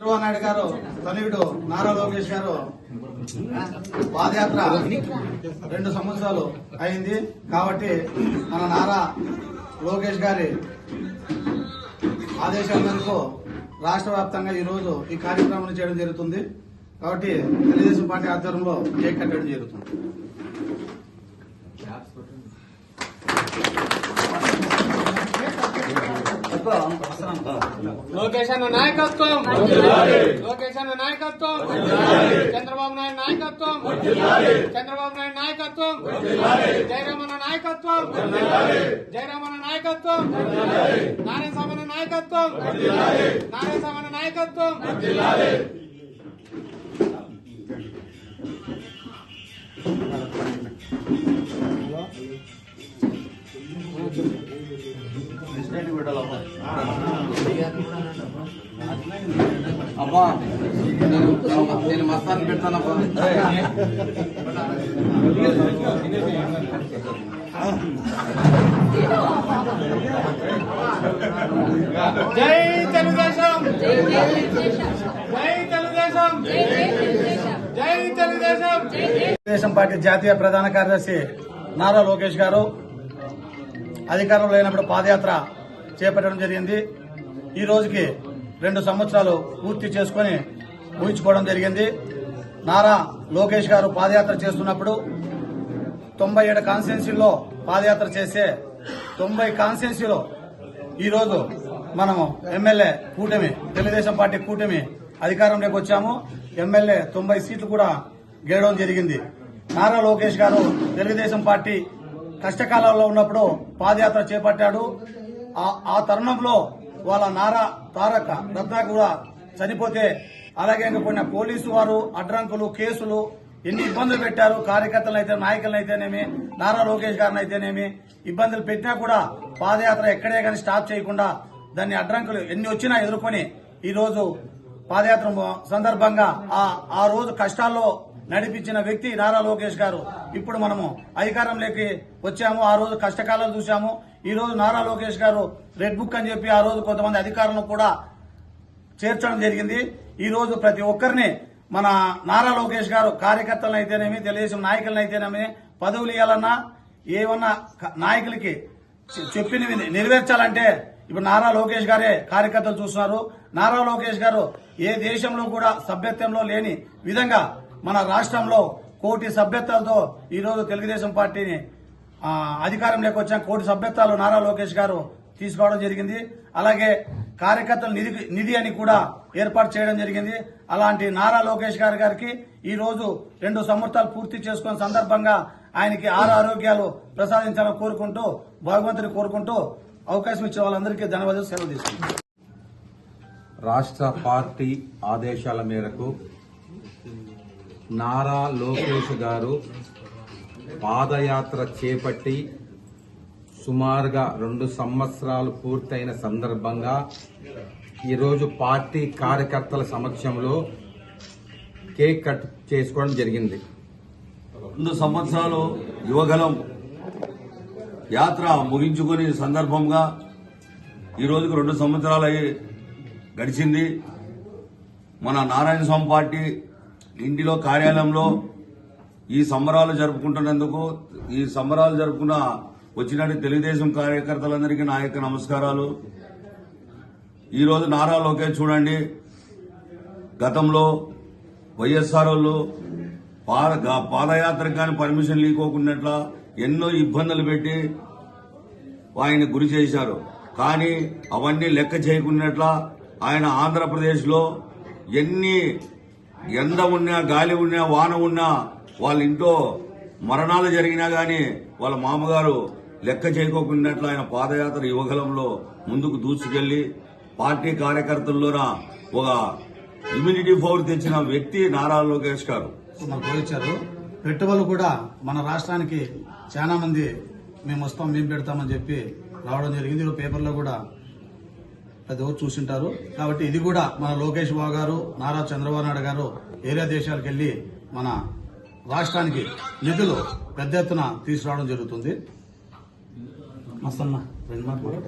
చంద్రబాబు నాయుడు గారు తనయుడు నారా లోకేష్ గారు పాదయాత్ర రెండు సంవత్సరాలు అయింది. కాబట్టి మన నారా లోకేష్ గారి ఆదేశాల మేరకు రాష్ట్ర వ్యాప్తంగా ఈ రోజు ఈ కార్యక్రమం చేయడం జరుగుతుంది. కాబట్టి తెలుగుదేశం పార్టీ ఆధ్వర్యంలో కేక్ కట్టడం జరుగుతుంది. లోకేష్ అన్న నాయకత్వం లోకేష్ అన్న నాయకత్వం చంద్రబాబు నాయుడు నాయకత్వం చంద్రబాబు నాయుడు నాయకత్వం జయరామన్న నాయకత్వం జయరామన్న నాయకత్వం నారాయణ సామన్న నాయకత్వం నారాయణ సామన్న నాయకత్వం అమ్మా నేను నేను మస్తాన్ని పెడతానమ్మా జై తెలుగుదేశం! జై తెలుగుదేశం! జై తెలుగుదేశం! తెలుగుదేశం పార్టీ జాతీయ ప్రధాన కార్యదర్శి నారా లోకేష్ గారు అధికారంలో లేనప్పుడు పాదయాత్ర చేపట్టడం జరిగింది. ఈ రోజుకి రెండు సంవత్సరాలు పూర్తి చేసుకుని ఊహించుకోవడం జరిగింది. నారా లోకేష్ గారు పాదయాత్ర చేస్తున్నప్పుడు తొంభై ఏడు కాన్స్టిట్యున్సీల్లో పాదయాత్ర చేసే తొంభై కాన్స్టిట్యున్సీలో ఈరోజు మనము ఎమ్మెల్యే కూటమి తెలుగుదేశం పార్టీ కూటమి అధికారంలోకి వచ్చాము. ఎమ్మెల్యే తొంభై సీట్లు కూడా గెలవడం జరిగింది. నారా లోకేష్ గారు తెలుగుదేశం పార్టీ కష్టకాలంలో ఉన్నప్పుడు పాదయాత్ర చేపట్టాడు. ఆ- ఆ తరుణంలో వాళ్ళ నారా తారక రత్న కూడా చనిపోతే అలాగే పోయిన పోలీసు వారు అడ్రంకులు కేసులు ఎన్ని ఇబ్బందులు పెట్టారు. కార్యకర్తలు అయితే నాయకులను అయితేనేమి నారా లోకేష్ గారిని అయితేనేమి ఇబ్బందులు పెట్టినా కూడా పాదయాత్ర ఎక్కడే కానీ స్టాప్ చేయకుండా దాన్ని అడ్రంకులు ఎన్ని వచ్చినా ఎదుర్కొని ఈరోజు పాదయాత్ర సందర్భంగా ఆ ఆ రోజు కష్టాల్లో నడిపించిన వ్యక్తి నారా లోకేష్ గారు. ఇప్పుడు మనము అధికారంలోకి వచ్చాము. ఆ రోజు కష్టకాలాలు చూసాము ఈ రోజు నారా లోకేష్ గారు రెడ్ బుక్ అని చెప్పి ఆ రోజు కొంతమంది అధికారులను కూడా చేర్చడం జరిగింది. ఈ రోజు ప్రతి ఒక్కరిని మన నారా లోకేష్ గారు కార్యకర్తలను అయితేనేమి తెలుగుదేశం నాయకులను అయితేనేమి పదవులు ఇవ్వాలన్నా ఏమన్నా నాయకులకి చెప్పినవి నెరవేర్చాలంటే ఇప్పుడు నారా లోకేష్ గారే కార్యకర్తలు చూస్తున్నారు. నారా లోకేష్ గారు ఏ దేశంలో కూడా సభ్యత్వంలో లేని విధంగా మన రాష్ట్రంలో కోటి సభ్యత్వాలతో ఈరోజు తెలుగుదేశం పార్టీని అధికారంలోకి వచ్చిన కోటి సభ్యత్వాలు నారా లోకేష్ గారు తీసుకోవడం జరిగింది. అలాగే కార్యకర్తల నిధి నిధి అని కూడా ఏర్పాటు చేయడం జరిగింది. అలాంటి నారా లోకేష్ గారి గారికి ఈ రోజు రెండు సంవత్సరాలు పూర్తి చేసుకున్న సందర్భంగా ఆయనకి ఆరు ఆరోగ్యాలు ప్రసాదించాలని కోరుకుంటూ భగవంతుని కోరుకుంటూ అవకాశం ఇచ్చే వాళ్ళందరికీ ధన్యవాదాలు. సెలవు తీసుకుంటాం రాష్ట్ర పార్టీ ఆదేశాల మేరకు నారా లోకేష్ గారు పాదయాత్ర చేపట్టి సుమారుగా రెండు సంవత్సరాలు పూర్తయిన సందర్భంగా ఈరోజు పార్టీ కార్యకర్తల సమక్షంలో కేక్ కట్ చేసుకోవడం జరిగింది. రెండు సంవత్సరాలు యువగలం యాత్ర ముగించుకునే సందర్భంగా ఈరోజుకు రెండు సంవత్సరాలు గడిచింది. మన నారాయణ స్వామి పార్టీ ఇండిలో కార్యాలయంలో ఈ సంబరాలు జరుపుకుంటున్నందుకు ఈ సంబరాలు జరుపుకున్న వచ్చినట్టు తెలుగుదేశం కార్యకర్తలందరికీ నా యొక్క నమస్కారాలు. ఈరోజు నారా లోకేష్ చూడండి. గతంలో వైఎస్ఆర్ వాళ్ళు పాద పాదయాత్రకు కానీ పర్మిషన్ లీకోకున్నట్ల ఎన్నో ఇబ్బందులు పెట్టి ఆయన గురి చేశారు. కానీ అవన్నీ లెక్క చేయకున్నట్ల ఆయన ఆంధ్రప్రదేశ్లో ఎన్ని ఎండ ఉన్నా గాలి ఉన్నా వాన ఉన్నా వాళ్ళ ఇంట్లో మరణాలు జరిగినా కానీ వాళ్ళ మామగారు లెక్క చేయకోకున్నట్లు ఆయన పాదయాత్ర యువగలంలో ముందుకు దూసుకెళ్ళి పార్టీ కార్యకర్తల్లోన ఒక ఇమ్యూనిటీ పవర్ తెచ్చిన వ్యక్తి నారా లోకేష్ గారు. మనకు పెట్టుబడులు కూడా మన రాష్ట్రానికి చాలా మంది మేము వస్తాం మేము పెడతామని చెప్పి రావడం జరిగింది. పేపర్లో కూడా ప్రతి ఒక్కరు చూసింటారు. కాబట్టి ఇది కూడా మన లోకేష్ బాబు గారు నారా చంద్రబాబు నాయుడు గారు ఏరియా దేశాలకు వెళ్ళి మన రాష్ట్రానికి నిధులు పెద్ద ఎత్తున తీసుకురావడం జరుగుతుంది. మస్తన్న. రెండు మాటలు